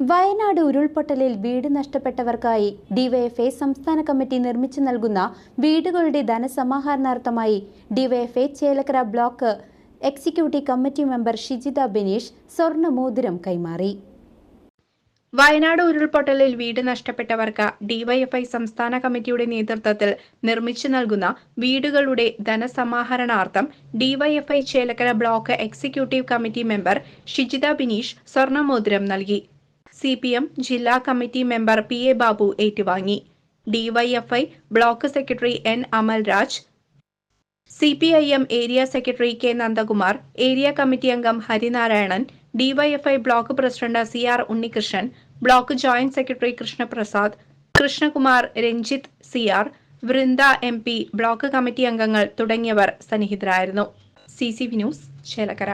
വയനാട് ഉരുൾപൊട്ടലിൽ വീട് നഷ്ടപ്പെട്ടവർക്കായി ഡിവൈഎഫ്ഐ സംസ്ഥാന കമ്മിറ്റി നിർമ്മിച്ചു നൽകുന്ന വീടുകളുടെ ധനസമാഹരണാർത്ഥമായി DYFI Chelakkara block executive committee member Shijitha Bineesh സ്വർണമോതിരം കൈമാറി. വയനാട് ഉരുൾപൊട്ടലിൽ വീട് നഷ്ടപ്പെട്ടവർക്ക് ഡിവൈഎഫ്ഐ സംസ്ഥാന കമ്മിറ്റിയുടെ നേതൃത്വത്തിൽ നിർമ്മിച്ചു നൽകുന്ന വീടുകളുടെ ധനസമാഹരണാർത്ഥം DYFI Chelakkara block executive committee member Shijitha Bineesh സ്വർണമോതിരം നൽകി. സി പി എം ജില്ലാ committee member P A Babu ഏറ്റുവാങ്ങി. DYFI block secretary N Amalraj C P I M area secretary K Nandakumar area committee അംഗം Harinarayanan DYFI block president C R Unnikrishnan block joint secretary Krishnaprasad Krishnakumar Ranjith C R Vrinda M P block committee അംഗങ്ങൾ തുടങ്ങിയവർ സന്നിഹിതരായിരുന്നു. C C V news Chelakkara.